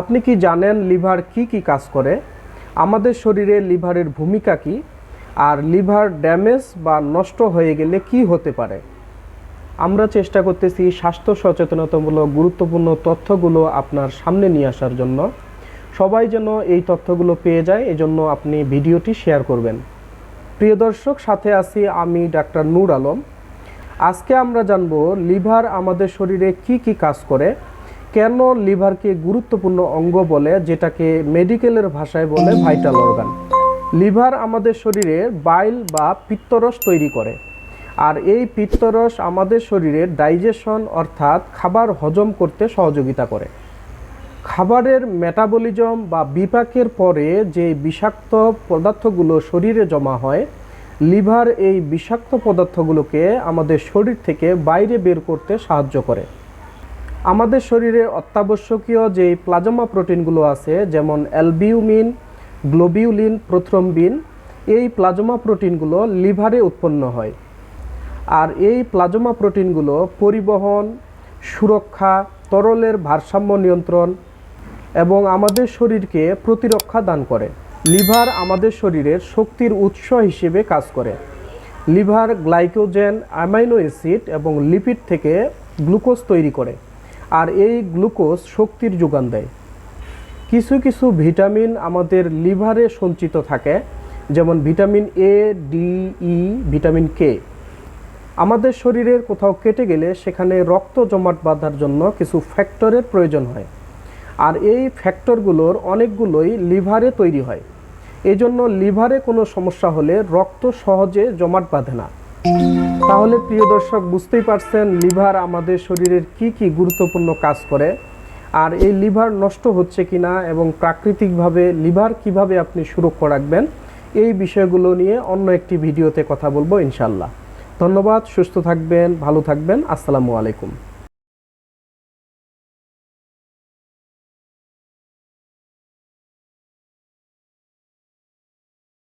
আপনি কি জানেন লিভার কি কি কাজ করে? আমাদের শরীরে লিভারের ভূমিকা কি? আর লিভার ড্যামেজ বা নষ্ট হয়ে গেলে কি হতে পারে? আমরা চেষ্টা করতেছি স্বাস্থ্য সচেতনতামূলক গুরুত্বপূর্ণ তথ্যগুলো আপনার সামনে নিয়ে আসার জন্য। সবাই যেন এই তথ্যগুলো পেয়ে যায়, এজন্য আপনি ভিডিওটি শেয়ার করবেন। প্রিয় দর্শক, সাথে আছি আমি ডাক্তার নূর আলম। আজকে আমরা জানব লিভার আমাদের শরীরে কি কি কাজ করে কেন লিভারকে গুরুত্বপূর্ণ অঙ্গ বলে, যেটাকে মেডিকেলের ভাষায় বলে ভাইটাল অর্গান? লিভার আমাদের শরীরে বাইল বা পিত্তরস তৈরি করে। আর এই পিত্তরস আমাদের শরীরে ডাইজেশন, অর্থাৎ খাবার হজম করতে সহযোগিতা করে। খাবারের মেটাবলিজম বা বিপাকের পরে যে বিষাক্ত পদার্থগুলো শরীরে জমা হয়, লিভার এই বিষাক্ত পদার্থগুলোকে আমাদের শরীর থেকে বাইরে বের করতে সাহায্য করে। আমাদের শরীরে অত্যাবশ্যকীয় যে প্লাজমা প্রোটিনগুলো আছে, যেমন অ্যালবিউমিন, গ্লোবিউলিন, প্রোথ্রম্বিন, এই প্লাজমা প্রোটিনগুলো লিভারে উৎপন্ন হয়। আর এই প্লাজমা প্রোটিনগুলো পরিবহন, সুরক্ষা, তরলের ভারসাম্য নিয়ন্ত্রণ এবং আমাদের শরীরকে প্রতিরক্ষা দান করে। লিভার আমাদের শরীরের শক্তির উৎস হিসেবে কাজ করে। লিভার গ্লাইকোজেন, অ্যামাইনো অ্যাসিড এবং লিপিড থেকে গ্লুকোজ তৈরি করে। আর এই গ্লুকোজ শক্তির যোগান দেয়। কিছু কিছু ভিটামিন আমাদের লিভারে সঞ্চিত থাকে, যেমন vitamin A D E vitamin K আমাদের শরীরের কোথাও কেটে গেলে সেখানে রক্ত জমাট বাঁধার জন্য কিছু ফ্যাক্টরের প্রয়োজন হয়। আর এই ফ্যাক্টরগুলোর অনেকগুলোই লিভারে তৈরি হয়। এজন্য লিভারে কোনো সমস্যা হলে রক্ত সহজে জমাট বাঁধে না। তাহলে প্রিয় দর্শক, বুঝতেই পারছেন, লিভার আমাদের শরীরের কি কি গুরুত্বপূর্ণ কাজ করে আর এই লিভার নষ্ট হচ্ছে কিনা এবং প্রাকৃতিকভাবে লিভার কীভাবে আপনি সুরক্ষা রাখবেন, এই বিষয়গুলো নিয়ে অন্য একটি ভিডিওতে কথা বলব ইনশাল্লাহ ধন্যবাদ, সুস্থ থাকবেন, ভালো থাকবেন, আসসালামু আলাইকুম।